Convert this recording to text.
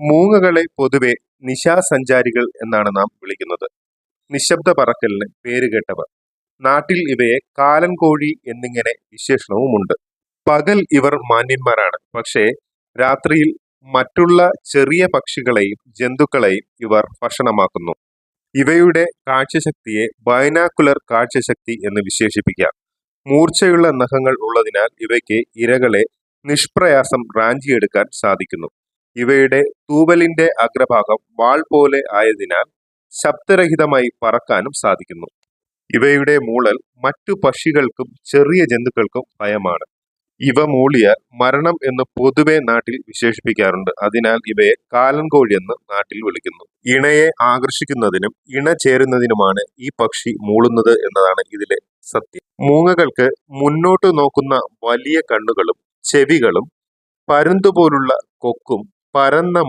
മൂങ്ങകളെ പൊതുവെ നിശാസഞ്ചാരികൾ എന്നാണ് നാം വിളിക്കുന്നത്. നിശബ്ദ പറക്കലിന് പേരുകേട്ടവർ നാട്ടിൽ ഇവയെ കാലൻ കോഴി എന്നിങ്ങനെ വിശേഷണവുമുണ്ട്. പകൽ ഇവർ മാന്യന്മാരാണ്. പക്ഷേ രാത്രിയിൽ മറ്റുള്ള ചെറിയ പക്ഷികളെയും ജന്തുക്കളെയും ഇവർ ഭക്ഷണമാക്കുന്നു. ഇവയുടെ കാഴ്ചശക്തിയെ ബൈനാക്കുലർ കാഴ്ചശക്തി എന്ന് വിശേഷിപ്പിക്കാം. മൂർച്ചയുള്ള നഖങ്ങൾ ഉള്ളതിനാൽ ഇവയ്ക്ക് ഇരകളെ നിഷ്പ്രയാസം റാഞ്ചിയെടുക്കാൻ സാധിക്കുന്നു. ഇവയുടെ തൂവലിന്റെ അഗ്രഭാഗം വാൾ പോലെ ആയതിനാൽ ശബ്ദരഹിതമായി പറക്കാനും സാധിക്കുന്നു. ഇവയുടെ മൂളൽ മറ്റു പക്ഷികൾക്കും ചെറിയ ജന്തുക്കൾക്കും ഭയമാണ്. ഇവ മൂളിയാൽ മരണം എന്ന് പൊതുവെ നാട്ടിൽ വിശേഷിപ്പിക്കാറുണ്ട്. അതിനാൽ ഇവയെ കാലൻകോഴി എന്ന് നാട്ടിൽ വിളിക്കുന്നു. ഇണയെ ആകർഷിക്കുന്നതിനും ഇണ ചേരുന്നതിനുമാണ് ഈ പക്ഷി മൂളുന്നത് എന്നതാണ് ഇതിലെ സത്യം. മൂങ്ങകൾക്ക് മുന്നോട്ട് നോക്കുന്ന വലിയ കണ്ണുകളും ചെവികളും പരുന്തുപോലുള്ള കൊക്കും पारन्न